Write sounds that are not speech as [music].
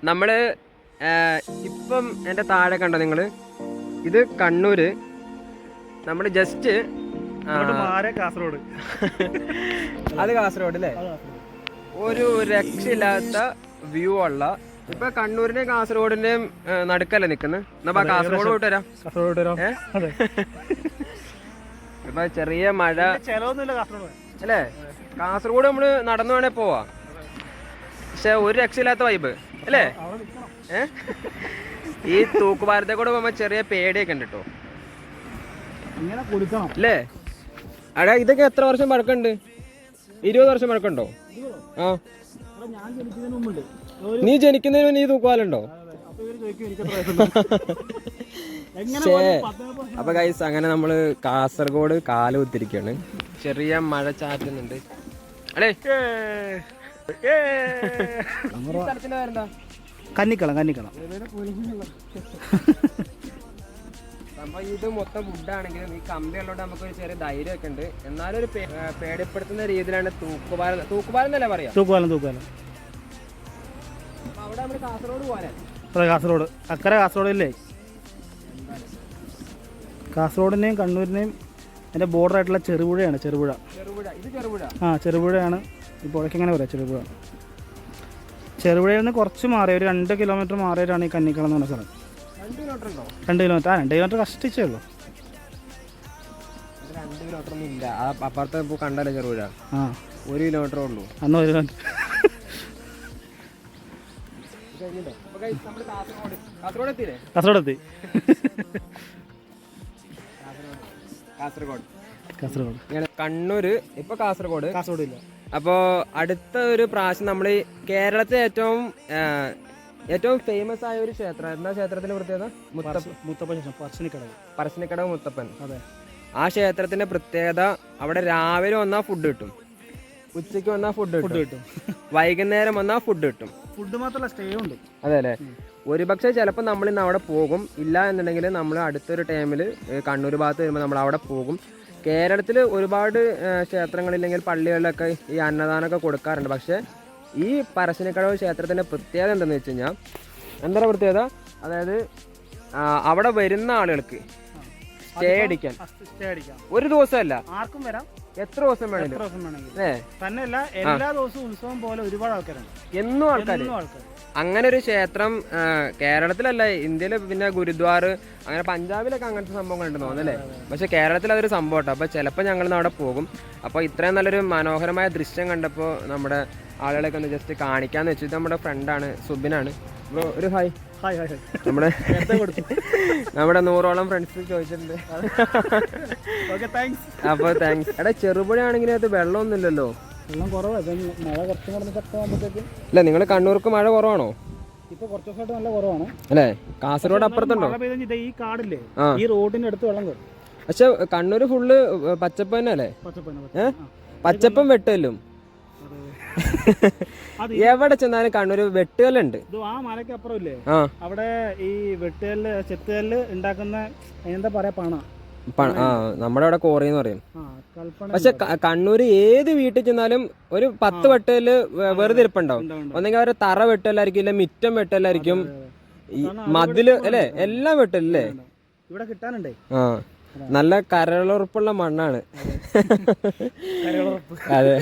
നമ്മൾ ഇപ്പം എന്റെ താഴെ കണ്ടോ നിങ്ങൾ ഇത് കണ്ണൂര്. നമ്മൾ ജസ്റ്റ് കാസർഗോഡ്. [laughs] അത് കാസർഗോഡ് അല്ലേ? ഒരു രക്ഷയില്ലാത്ത വ്യൂ ഉള്ള ഇപ്പൊ കണ്ണൂരിന്റെയും കാസർഗോഡിന്റെയും നടുക്കല്ലേ നിക്കുന്നത് എന്നാ കാസർഗോഡ് പോയിട്ട് വരാം. കാസർഗോഡ് വരാം. ഇപ്പൊ ചെറിയ മഴ. അല്ലേ? കാസർഗോഡ് നമ്മൾ നടന്നു വേണേ പോവാ. പക്ഷെ ഒരു രക്ഷയില്ലാത്ത വൈബ് അല്ലേ? ഈ തൂക്കുപാലത്തെ കൂടെ പോകുമ്പോ ചെറിയ പേടിയൊക്കെ ഉണ്ട് കേട്ടോ അല്ലേ? അടാ ഇതൊക്കെ എത്ര വർഷം പഴക്കമുണ്ട്? ഇരുപത് വർഷം പഴക്കമുണ്ടോ? ആ. നീ ജനിക്കുന്നതിന് മുന്നേ ഈ തൂക്കുപാലുണ്ടോ? അപ്പൊ ഗൈസ് അങ്ങനെ നമ്മൾ കാസർഗോഡ് കാലുത്തിരിക്കാണ് ചെറിയ മഴ ചാറ്റുന്നുണ്ട്. അല്ലേ? കന്നിക്കളം കന്നിക്കളം. സംഭവം ഇത് മൊത്തം ഫുഡാണെങ്കിലും ഈ കമ്പി ഉള്ളതുകൊണ്ട് നമുക്ക് ഒരു ചെറിയ ധൈര്യമൊക്കെ ഉണ്ട്. എന്നാലും ഒരു പേടിപ്പെടുത്തുന്ന രീതിയിലാണ് തൂക്കുപാലം. തൂക്കുപാലം എന്നല്ലേ പറയാ? തൂക്കുപാലം തൂക്കുപാലം. അവിടെ നമ്മൾ കാസർഗോഡ് പോരാൻ അതെ കാസർഗോഡ്. അക്കരെ കാസർഗോഡില്ലേ? കാസർഗോഡിനെയും കണ്ണൂരിനെയും അതിന്റെ ബോർഡർ ആയിട്ടുള്ള ചെറുപുഴയാണ് ചെറുപുഴ. ചെറുപുഴ. ഇത് ചെറുപുഴ? ആ ചെറുപുഴയാണ്. ഈ പുഴയ്ക്ക് എങ്ങനെ പറയാം ചെറുപുഴ. ചെറുപുഴയിൽ നിന്ന് കുറച്ച് മാറി ഒരു രണ്ട് കിലോമീറ്റർ മാറിയിട്ടാണ് ഈ കന്നിക്കളം എന്ന് പറഞ്ഞ സ്ഥലം. രണ്ട് കിലോമീറ്റർ ഉണ്ടോ? രണ്ട് കിലോമീറ്റർ ആ രണ്ട് കിലോമീറ്റർ കഷ്ടിച്ചേ ഉള്ളൂ. രണ്ട് കിലോമീറ്റർ ഒന്നും ഇല്ല. അപ്പുറത്തെ ഇപ്പോൾ കണ്ടല്ലോ ചെറുപുഴ? ആ. ഒരു കിലോമീറ്റർ ഉള്ളൂ. അന്ന് ഒരു കാസർഗോഡ് എത്തി. കാസർഗോഡ്. കാസർഗോഡ്. കണ്ണൂര് ഇപ്പൊ കാസർഗോഡ്. കാസർഗോഡ് ഇല്ല. അപ്പോ അടുത്ത ഒരു പ്രാവശ്യം നമ്മൾ കേരളത്തിലെ ഏറ്റവും ഏറ്റവും ഫേമസ് ആയ ഒരു ക്ഷേത്രം. എന്താ ക്ഷേത്രത്തിന്റെ പ്രത്യേകത? മുത്തപ്പൻ. പറശ്ശിനിക്കടവ് പറശ്ശിനിക്കടവ് മുത്തപ്പൻ. അതെ. ആ ക്ഷേത്രത്തിന്റെ പ്രത്യേകത അവിടെ രാവിലെ വന്നാൽ ഫുഡ് കിട്ടും. ഉച്ചയ്ക്ക് വന്നാൽ ഫുഡ് കിട്ടും. വൈകുന്നേരം വന്നാൽ ഫുഡ് കിട്ടും. ഫുഡ് മാത്രമല്ല സ്റ്റേ ഉണ്ട്. അതെ അല്ലേ? ഒരുപക്ഷെ ചിലപ്പോൾ നമ്മൾ ഇന്ന് അവിടെ പോകും. ഇല്ല എന്നുണ്ടെങ്കിൽ നമ്മൾ അടുത്തൊരു ടൈമിൽ കണ്ണൂർ ഭാഗത്ത് വരുമ്പോൾ നമ്മൾ അവിടെ പോകും. കേരളത്തിൽ ഒരുപാട് ക്ഷേത്രങ്ങളില്ലെങ്കിൽ പള്ളികളിലൊക്കെ ഈ അന്നദാനമൊക്കെ കൊടുക്കാറുണ്ട്. പക്ഷേ ഈ പരശനിക്കടവ് ക്ഷേത്രത്തിന്റെ പ്രത്യേകത എന്തെന്ന് വെച്ച് കഴിഞ്ഞാൽ എന്താണ് പ്രത്യേകത? അതായത് അവിടെ വരുന്ന ആളുകൾക്ക് സ്റ്റേ അടിക്കാൻ. ഒരു ദിവസമല്ല. ആർക്കും വരാം. എത്ര ദിവസം വേണേലും ദിവസം വേണമെങ്കിലും. അല്ലേ തന്നെയല്ല എല്ലാ ദിവസവും ഉത്സവം പോലെ ഒരുപാട് ആൾക്കാരുണ്ട്. എന്നും ആൾക്കാർ എന്നും ആൾക്കാർ അങ്ങനെ ഒരു ക്ഷേത്രം ആ, കേരളത്തിലല്ല ഇന്ത്യയിൽ പിന്നെ ഗുരുദ്വാർ അങ്ങനെ പഞ്ചാബിലൊക്കെ അങ്ങനത്തെ സംഭവങ്ങളുണ്ട് തോന്നുന്നല്ലേ പക്ഷെ കേരളത്തിൽ അതൊരു സംഭവം കേട്ടോ. അപ്പോൾ ചിലപ്പോൾ ഞങ്ങൾ അവിടെ പോകും. അപ്പോൾ ഇത്രയും നല്ലൊരു മനോഹരമായ ദൃശ്യം കണ്ടപ്പോൾ നമ്മുടെ ആളുകളെയൊക്കെ ഒന്ന് ജസ്റ്റ് കാണിക്കാന്ന് വെച്ചിട്ട് നമ്മുടെ ഫ്രണ്ടാണ് സുബിനാണ്. ഒരു ഹായ് നമ്മുടെ നമ്മുടെ നൂറോളം ഫ്രണ്ട്സ് ചോദിച്ചിട്ടുണ്ട്. അപ്പൊ താങ്ക്സ് എടാ ചെറുപുഴ ആണെങ്കിൽ അത് വെള്ളമൊന്നുമില്ലല്ലോ? വെള്ളം കുറവാണ് ഇപ്പം മഴ കുറച്ചും കൂടെ ശക്തമാകുമ്പോഴത്തേക്കും അല്ല നിങ്ങൾ കണ്ണൂർക്ക് മഴ കുറവാണോ? അല്ലേ? കാസർഗോഡ് അപ്പുറത്തുണ്ടോ? ഈ കാടില്ലേ ഈ റോഡിന്റെ അടുത്ത് വെള്ളം പക്ഷെ കണ്ണൂർ ഫുള്ള് പച്ചപ്പ് തന്നെ അല്ലേ? പച്ചപ്പും വെട്ടലും. അത് എവിടെ ചെന്നാലും കണ്ണൂർ വെട്ടുകല്ലുണ്ട്. ആ മലയ്ക്ക് അപ്പുറം ഇല്ലേ ആ. അവിടെ ഈ വെട്ടുകല്ല് ചെത്തുകല്ല് ഉണ്ടാക്കുന്ന എന്താ പറയാ പണ? നമ്മുടെ അവിടെ കോറി എന്ന് പറയും പക്ഷെ കണ്ണൂർ ഏത് വീട്ടിൽ ചെന്നാലും ഒരു പത്ത് വെട്ടൽ വെറുതെ ഇരിപ്പുണ്ടാവും. ഒന്നെങ്കിൽ അവരെ തറ വെട്ടലായിരിക്കും ഇല്ല മിറ്റം വെട്ടലായിരിക്കും ഈ മതിൽ അല്ലേ? എല്ലാം വെട്ടല്ലേ ഇവിടെ കിട്ടാനുണ്ടേ? ആ. നല്ല കരളുറപ്പുള്ള മണ്ണാണ്. അതെ.